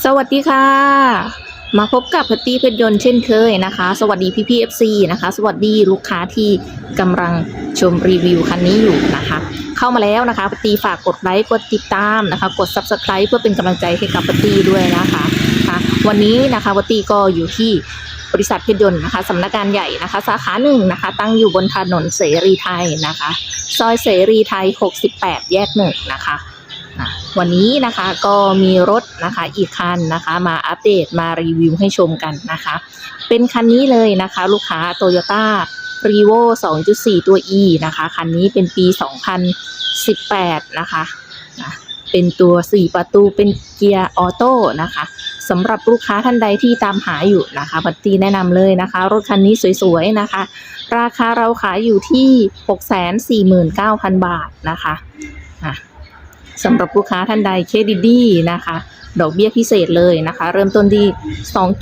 สวัสดีค่ะ มาพบกับพัตตี้เพชรยนต์เช่นเคยนะคะ สวัสดีพี่พีเอฟซีนะคะ สวัสดีลูกค้าที่กำลังชมรีวิวคันนี้อยู่นะคะ เข้ามาแล้วนะคะพัตตี้ฝากกดไลค์กดติดตามนะคะ กด subscribe เพื่อเป็นกำลังใจให้กับพัตตี้ด้วยนะคะค่ะวันนี้นะคะพัตตี้ก็อยู่ที่บริษัทเพชรยนต์นะคะสำนักงานใหญ่นะคะ สาขาหนึ่งนะคะ ตั้งอยู่บนถนนเสรีไทยนะคะ ซอยเสรีไทย 68 แยกหนึ่งนะคะ วันนี้นะคะก็มีรถนะคะอีกคันนะคะมาอัปเดตมารีวิวให้ชมกันนะคะ เป็นคันนี้เลยนะคะลูกค้า Toyota r e v o 2.4 ตัว E นะคะ คันนี้เป็นปี 2018 นะคะเป็นตัว 4 ประตูเป็นเกียร์ออโต้นะคะสำหรับลูกค้าท่านใดที่ตามหาอยู่นะคะบัตตีแนะนำเลยนะคะ รถคันนี้สวยๆนะคะ ราคาเราขายอยู่ที่ 649,000 บาทนะคะ สำหรับลูกค้าท่านใดเครดิตดีนะคะ ดอกเบี้ยพิเศษเลยนะคะ เริ่มต้นที่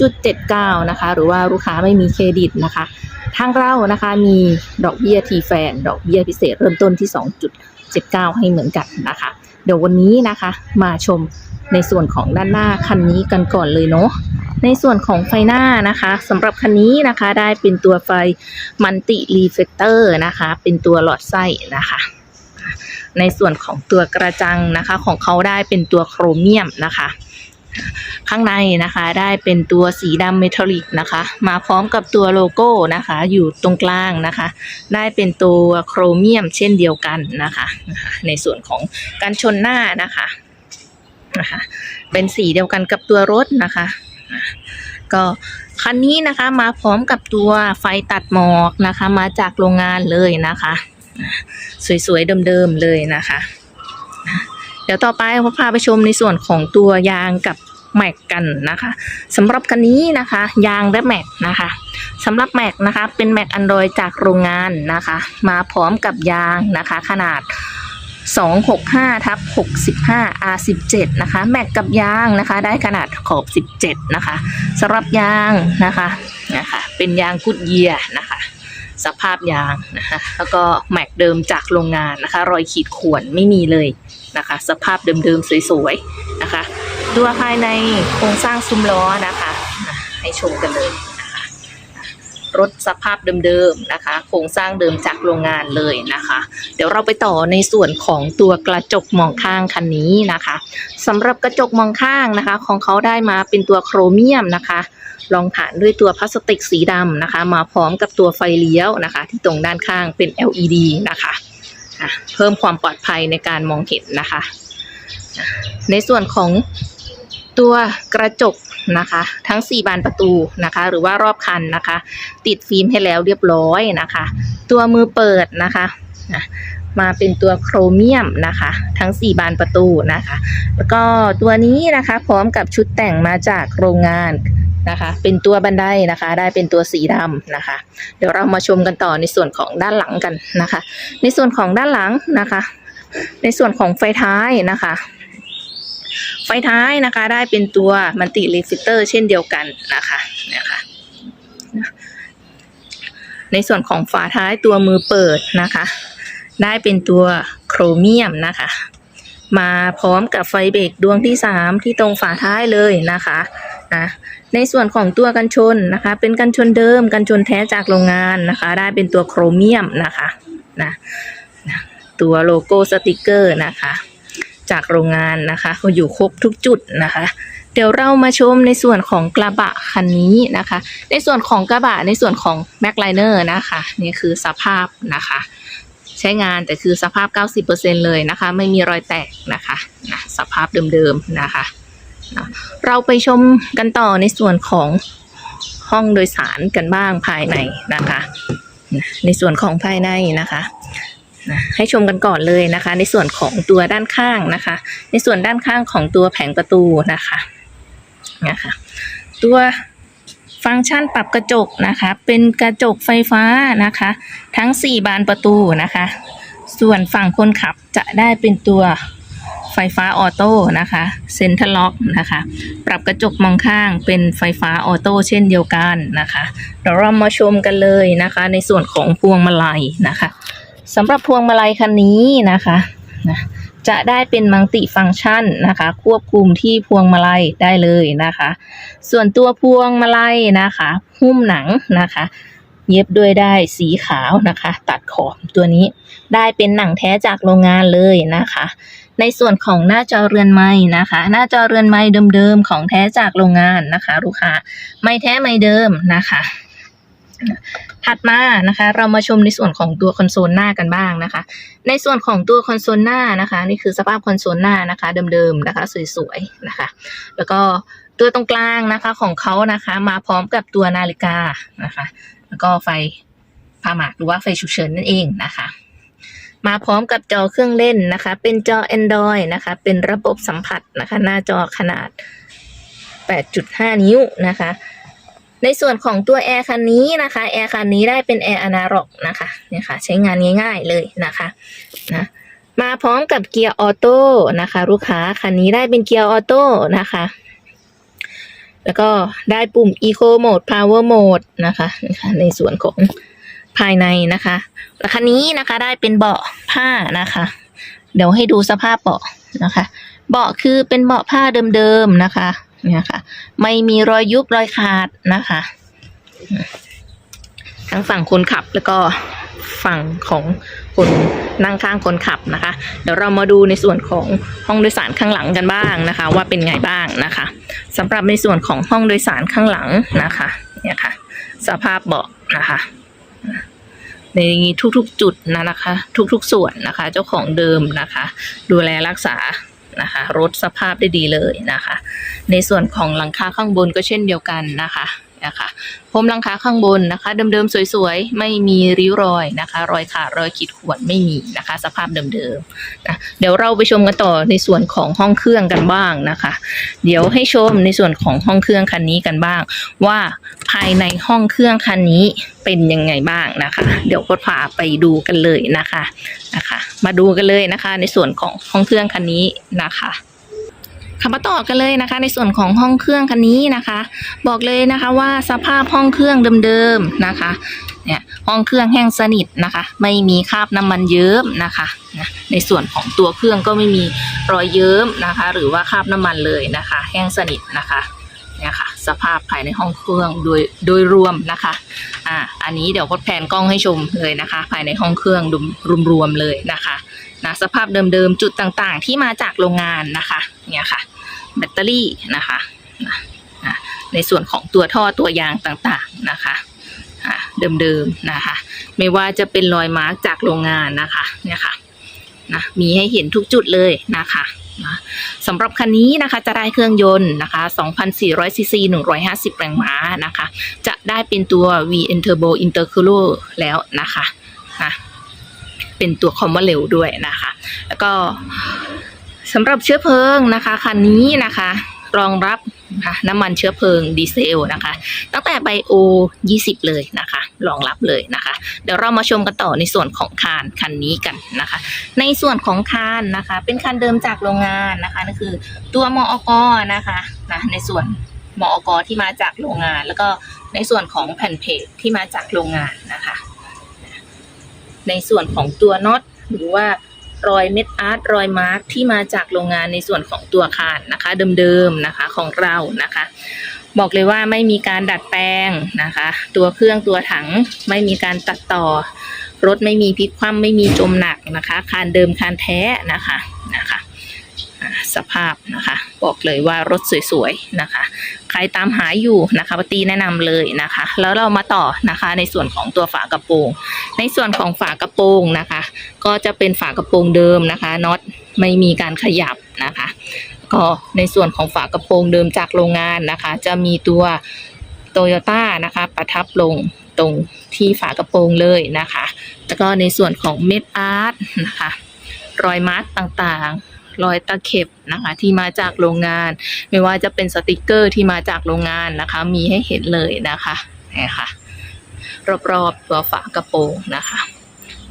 2.79 นะคะ หรือว่าลูกค้าไม่มีเครดิตนะคะ ทางเรานะคะมีดอกเบี้ยทีแฟน ดอกเบี้ยพิเศษ เริ่มต้นที่ 2.79 ให้เหมือนกันนะคะ เดี๋ยววันนี้นะคะมาชมในส่วนของด้านหน้าคันนี้กันก่อนเลยเนาะในส่วนของไฟหน้านะคะสำหรับคันนี้นะคะได้เป็นตัวไฟมันติรีเฟกเตอร์นะคะ เป็นตัวหลอดไส้นะคะ ในส่วนของตัวกระจังนะคะของเขาได้เป็นตัวโครเมียมนะคะ ข้างในนะคะได้เป็นตัวสีดำเมทัลลิกนะคะ มาพร้อมกับตัวโลโก้นะคะอยู่ตรงกลางนะคะ ได้เป็นตัวโครเมียมเช่นเดียวกันนะคะ ในส่วนของการชนหน้านะคะนะคะเป็นสีเดียวกันกับตัวรถนะคะก็คันนี้นะคะมาพร้อมกับตัวไฟตัดหมอกนะคะ มาจากโรงงานเลยนะคะ สวยๆเดิมๆเลยนะคะ เดี๋ยวต่อไปผมพาไปชมในส่วนของตัวยางกับแม็กกันนะคะสำหรับคันนี้นะคะ ยางและแม็กนะคะสำหรับแม็กนะคะ เป็นแม็กอันดรอยจากโรงงานนะคะ มาพร้อมกับยางนะคะ ขนาด 265ทับ65 R17 นะคะ แม็กกับยางนะคะ ได้ขนาดขอบ 17 นะคะสำหรับยางนะคะนะคะ เป็นยางกุดเยียนะคะ สภาพยางนะคะแล้วก็แม็กเดิมจากโรงงานนะคะ รอยขีดข่วนไม่มีเลยนะคะ สภาพเดิมๆสวยๆนะคะ ตัวภายในโครงสร้างซุ้มล้อนะคะ ให้ชมกันเลย รถสภาพเดิมๆนะคะโครงสร้างเดิมจากโรงงานเลยนะคะ เดี๋ยวเราไปต่อในส่วนของตัวกระจกมองข้างคันนี้นะคะสำหรับกระจกมองข้างนะคะ ของเขาได้มาเป็นตัวโครเมียมนะคะรองผ่านด้วยตัวพลาสติกสีดำนะคะ มาพร้อมกับตัวไฟเลี้ยวนะคะ ที่ตรงด้านข้างเป็น LED นะคะเพิ่มความปลอดภัยในการมองเห็นนะคะ ในส่วนของ ตัวกระจกนะคะ ทั้ง 4 บานประตูนะคะ หรือว่ารอบคันนะคะ ติดฟิล์มให้แล้วเรียบร้อยนะคะ ตัวมือเปิดนะคะอะมาเป็นตัวโครเมียมนะคะ ทั้ง 4 บานประตูนะคะ แล้วก็ตัวนี้นะคะพร้อมกับชุดแต่งมาจากโรงงานนะคะ เป็นตัวบันไดนะคะ ได้เป็นตัวสีดำนะคะ เดี๋ยวเรามาชมกันต่อในส่วนของด้านหลังกันนะคะ ในส่วนของด้านหลังนะคะ ในส่วนของไฟท้ายนะคะ ไฟท้ายนะคะ ได้เป็นตัวมันติรีฟิเตอร์เช่นเดียวกันนะคะนะคะในส่วนของฝาท้ายตัวมือเปิดนะคะ ได้เป็นตัวโครเมียมนะคะ มาพร้อมกับไฟเบรกดวงที่ 3 ที่ตรงฝาท้ายเลยนะคะนะในส่วนของตัวกันชนนะคะ เป็นกันชนเดิมกันชนแท้จากโรงงานนะคะ ได้เป็นตัวโครเมียมนะคะนะนะตัวโลโก้สติกเกอร์นะคะ จากโรงงานนะคะก็อยู่ครบทุกจุดนะคะ เดี๋ยวเรามาชมในส่วนของกระบะคันนี้นะคะ ในส่วนของกระบะในส่วนของแม็กไลเนอร์นะคะนี่คือสภาพนะคะ ใช้งานแต่คือสภาพ 90%เลยนะคะ ไม่มีรอยแตกนะคะนะสภาพเดิมๆนะคะนะเราไปชมกันต่อในส่วนของห้องโดยสารกันบ้างภายในนะคะนะในส่วนของภายในนะคะ นะให้ชมกันก่อนเลยนะคะ ในส่วนของตัวด้านข้างนะคะ ในส่วนด้านข้างของตัวแผงประตูนะคะนะคะตัวฟังก์ชันปรับกระจกนะคะ เป็นกระจกไฟฟ้านะคะ ทั้ง 4 บานประตูนะคะ ส่วนฝั่งคนขับจะได้เป็นตัวไฟฟ้าออโต้นะคะเซ็นทรัลล็อกนะคะ ปรับกระจกมองข้างเป็นไฟฟ้าออโต้เช่นเดียวกันนะคะเดี๋ยวเรามาชมกันเลยนะคะ ในส่วนของพวงมาลัยนะคะ สำหรับพวงมาลัยคันนี้นะคะนะจะได้เป็นมัลติฟังก์ชันนะคะ ควบคุมที่พวงมาลัยได้เลยนะคะ ส่วนตัวพวงมาลัยนะคะ หุ้มหนังนะคะ เย็บด้วยได้สีขาวนะคะ ตัดขอบตัวนี้ได้เป็นหนังแท้จากโรงงานเลยนะคะ ในส่วนของหน้าจอเรือนไม้นะคะ หน้าจอเรือนไม้เดิมๆของแท้จากโรงงานนะคะ ลูกค้า ไม่แท้ไม่เดิมนะคะ ถัดมานะคะ เรามาชมในส่วนของตัวคอนโซลหน้ากันบ้างนะคะ ในส่วนของตัวคอนโซลหน้านะคะ นี่คือสภาพคอนโซลหน้านะคะ เดิมๆนะคะสวยๆนะคะ แล้วก็ตัวตรงกลางนะคะของเขานะคะ มาพร้อมกับตัวนาฬิกานะคะ แล้วก็ไฟพาหมากหรือว่าไฟฉุกเฉินนั่นเองนะคะมาพร้อมกับจอเครื่องเล่นนะคะ เป็นจอ Android นะคะ เป็นระบบสัมผัสนะคะ หน้าจอขนาด 8.5 นิ้วนะคะ ในส่วนของตัวแอร์คันนี้นะคะแอร์คันนี้ได้เป็นแอร์อนาล็อกนะคะเนี่ยค่ะใช้งานง่าย ๆเลยนะคะนะมาพร้อมกับเกียร์ออโต้นะคะ ลูกค้าคันนี้ได้เป็นเกียร์ออโต้นะคะ แล้วก็ได้ปุ่ม Eco Mode Power Mode นะคะนะคะ ในส่วนของภายในนะคะแล้วคันนี้นะคะได้เป็นเบาะผ้านะคะ เดี๋ยวให้ดูสภาพเบาะนะคะ เบาะคือเป็นเบาะผ้าเดิมๆนะคะ เนี่ยค่ะ ไม่มีรอยยุบรอยขาดนะคะ ทั้งฝั่งคนขับแล้วก็ฝั่งของคนนั่งข้างคนขับนะคะ เดี๋ยวเรามาดูในส่วนของห้องโดยสารข้างหลังกันบ้างนะคะ ว่าเป็นไงบ้างนะคะสำหรับในส่วนของห้องโดยสารข้างหลังนะคะเนี่ยค่ะ สภาพเบาะนะคะ ในทุกๆจุดนะนะคะ ทุกๆส่วนนะคะ เจ้าของเดิมนะคะ ดูแลรักษา นะคะรถสภาพได้ดีเลยนะคะ ในส่วนของหลังคาข้างบนก็เช่นเดียวกันนะคะ นะคะพรมหลังคาข้างบนนะคะ เดิมๆสวยๆ ไม่มีริ้วรอยนะคะ รอยขาดรอยขีดข่วนไม่มีนะคะ สภาพเดิมๆนะเดี๋ยวเราไปชมกันต่อในส่วนของห้องเครื่องกันบ้างนะคะ เดี๋ยวให้ชมในส่วนของห้องเครื่องคันนี้กันบ้าง ว่าภายในห้องเครื่องคันนี้เป็นยังไงบ้างนะคะ เดี๋ยวก็พาไปดูกันเลยนะคะนะคะ มาดูกันเลยนะคะ ในส่วนของห้องเครื่องคันนี้นะคะ ค่ะมาต่อกันเลยนะคะ ในส่วนของห้องเครื่องคันนี้นะคะ บอกเลยนะคะว่าสภาพห้องเครื่องเดิมๆนะคะเนี่ยห้องเครื่องแห้งสนิทนะคะ ไม่มีคราบน้ำมันเยิ้มนะคะนะในส่วนของตัวเครื่องก็ไม่มีรอยเยิ้มนะคะ หรือว่าคราบน้ำมันเลยนะคะ แห้งสนิทนะคะเนี่ยค่ะสภาพภายในห้องเครื่องโดยโดยรวมนะคะอ่าอันนี้เดี๋ยวพดแผนกล้องให้ชมเลยนะคะ ภายในห้องเครื่องรวมๆเลยนะคะนะสภาพเดิมๆจุดต่างๆ ที่มาจากโรงงานนะคะเนี่ยค่ะ แบตเตอรี่นะคะในส่วนของตัวท่อตัวยางต่างๆนะคะเดิมๆนะคะ ไม่ว่าจะเป็นรอยมาร์กจากโรงงานนะคะเนี่ยค่ะนะมีให้เห็นทุกจุดเลยนะคะนะสำหรับคันนี้นะคะจะได้เครื่องยนต์นะคะ 2,400 ซีซี 150 แรงม้านะคะ จะได้เป็นตัว VN Turbo Intercooler แล้วนะคะนะเป็นตัวคอมว่าเร็วด้วยนะคะ แล้วก็ สำหรับเชื้อเพลิงนะคะคันนี้นะคะ รองรับนะคะน้ำมันเชื้อเพลิงดีเซลนะคะ ตั้งแต่ไบโอ 20 เลยนะคะรองรับเลยนะคะ เดี๋ยวเรามาชมกันต่อในส่วนของคานคันนี้กันนะคะ ในส่วนของคานนะคะ เป็นคานเดิมจากโรงงานนะคะนั่นคือตัวมอกนะคะนะในส่วนมอกที่มาจากโรงงาน แล้วก็ในส่วนของแผ่นเพจที่มาจากโรงงานนะคะ ในส่วนของตัวน็อตหรือว่า รอยเม็ดอาร์ตรอยมาร์กที่มาจากโรงงานในส่วนของตัวคานนะคะเดิมๆนะคะของเรานะคะ บอกเลยว่าไม่มีการดัดแปลงนะคะ ตัวเครื่องตัวถังไม่มีการตัดต่อ รถไม่มีพลิกคว่ำไม่มีจมหนักนะคะ คานเดิมคานแท้นะคะนะคะ สภาพนะคะ บอกเลยว่ารถสวยๆนะคะ ใครตามหาอยู่นะคะปาตีแนะนำเลยนะคะ แล้วเรามาต่อนะคะในส่วนของตัวฝากระโปรง ในส่วนของฝากระโปรงนะคะ ก็จะเป็นฝากระโปรงเดิมนะคะน็อตไม่มีการขยับนะคะ ก็ในส่วนของฝากระโปรงเดิมจากโรงงานนะคะ จะมีตัวโตโยต้านะคะ ประทับลงตรงที่ฝากระโปรงเลยนะคะ แล้วก็ในส่วนของเม็ดอาร์ตนะคะ รอยมาร์กต่างๆ รอยตะเข็บนะคะที่มาจากโรงงาน ไม่ว่าจะเป็นสติกเกอร์ที่มาจากโรงงานนะคะ มีให้เห็นเลยนะคะนี่ค่ะรอบๆตัวฝากระโปรงนะคะ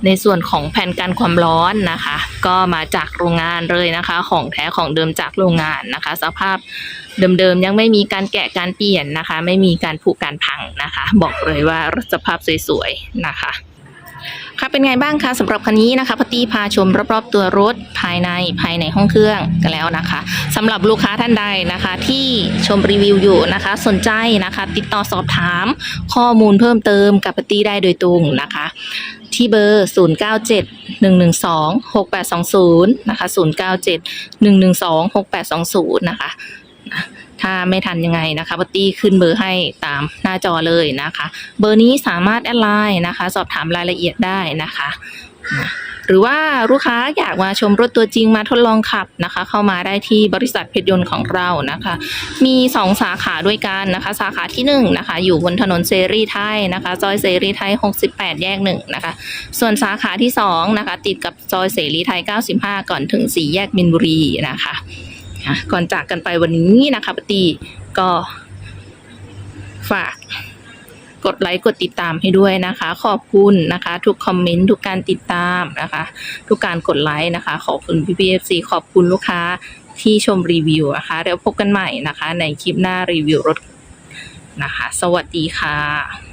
ในส่วนของแผ่นกันความร้อนนะคะ ก็มาจากโรงงานเลยนะคะ ของแท้ของเดิมจากโรงงานนะคะ สภาพเดิมๆยังไม่มีการแกะการเปลี่ยนนะคะ ไม่มีการผุการพังนะคะ บอกเลยว่าสภาพสวยๆนะคะ ค่ะเป็นไงบ้างคะสำหรับคันนี้นะคะพตตี้พาชมรอบๆตัวรถภายในภายในห้องเครื่องกันแล้วนะคะสำหรับลูกค้าท่านใดนะคะ ที่ชมรีวิวอยู่นะคะ สนใจนะคะ ติดต่อสอบถามข้อมูลเพิ่มเติมกับพตตี้ได้โดยตรงนะคะ ที่เบอร์ 0971126820นะคะ0971126820นะคะ ถ้าไม่ทันยังไงนะคะปตตี้ขึ้นเบอร์ให้ตามหน้าจอเลยนะคะ เบอร์นี้สามารถแอดไลน์นะคะ สอบถามรายละเอียดได้นะคะหรือว่าลูกค้าอยากมาชมรถตัวจริงมาทดลองขับนะคะ เข้ามาได้ที่บริษัทเพชรยนต์ของเรานะคะ มี 2 สาขาด้วยกันนะคะ สาขาที่1นะคะอยู่บนถนนเสรีไทยนะคะซอยเสรีไทย 68 แยก1นะคะส่วนสาขาที่2นะคะติดกับซอยเสรีไทย 95 ก่อนถึง 4 แยกมินบุรีนะคะ อะก่อนจากกันไปวันนี้นะคะปตีก็ฝากกดไลค์กดติดตามให้ด้วยนะคะ ขอบคุณนะคะ ทุกคอมเมนต์ทุกการติดตามนะคะ ทุกการกดไลค์นะคะ ขอบคุณพี่พีเอฟซีขอบคุณลูกค้าที่ชมรีวิวนะคะเดี๋ยวพบกันใหม่นะคะ ในคลิปหน้ารีวิวรถนะคะ สวัสดีค่ะ